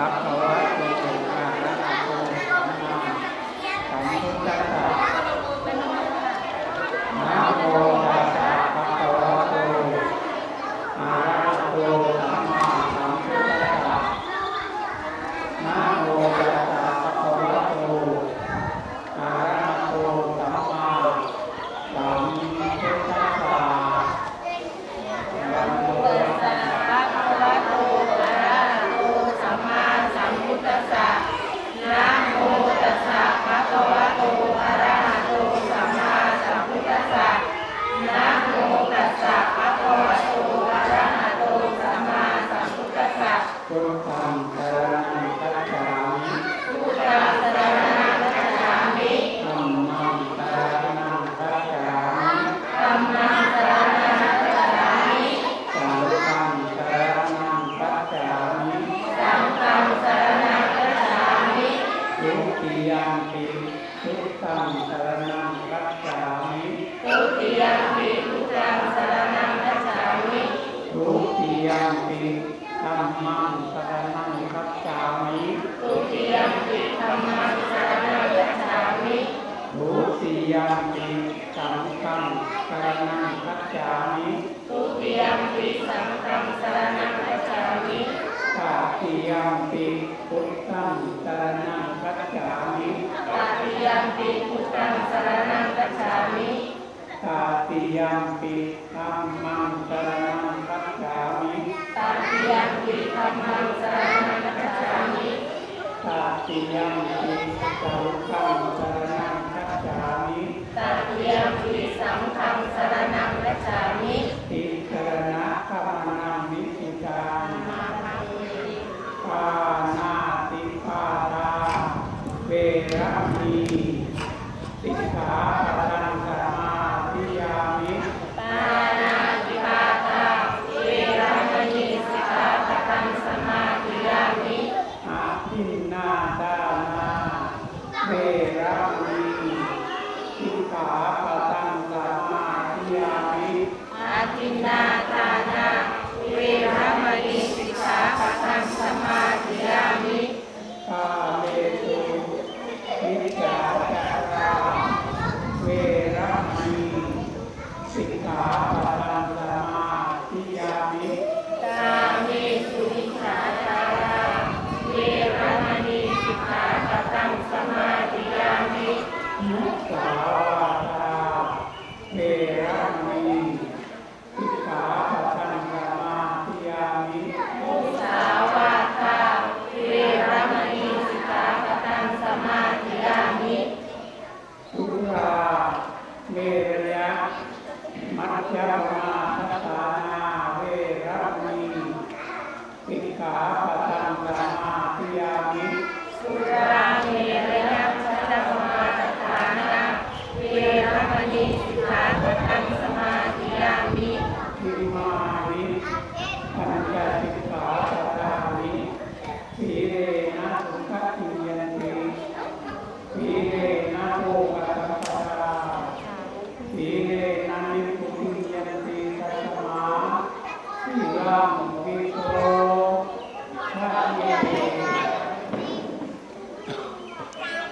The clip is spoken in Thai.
ภะคะวะโตอะระหะโตสัมมาสัมพุทธัสสะนะโมตัสสะภะคะวะโตอะระหะโตสัมมาสัมพุทธัสสะนะโมตัสสะภะคะวะโตอะระหะโตสัมมาสัมพุทธัสสะนะโมตัสสะ ภะคะวะโตอะระหะโตสัมมาสัมพุทธัสสะนะโมตัสสะภะคะวะโตอะระหะโตสัมมาสัมพุทธัสสะนะโมตัสสะภะคะวะโตอะระหะโตสัมมาสัมพุทธัสสะ พุทธังสรณังคัจฉามิพุทธังสรณังคัจฉามิธัมมังสรณังคัจฉามิธัมมังสรณังคัจฉามิสังฆังสรณังคัจฉามิสังฆังสรณังคัจฉามิทุติยัมปิพุทธังสรณังคัจฉามิทุติยมปิพุทธังสรณังคัจฉามิทุติยัมปิ ธัมมังสรณังคัจฉามิทุติยมปิธัมมังสรณังคัจฉามิทุติยัมปิสังฆังสรณังคัจฉามิทุติยมปิสังฆังสรณังคัจฉามิตาติยัมปิพุทธังสรณังคัจฉามิตติยมปิพุทธังสรณังคัจฉามิตาติยัมปิธัมมังสรณังคัจฉามิ ตติยมปิธัมมังสรณังคัจฉามิ ติยังปิสังฆังสรณังคัจฉามิตติยังปิสังฆังสรณังคัจฉามิ มัจจมาทัศนาเวระมีสิกขา Não, não.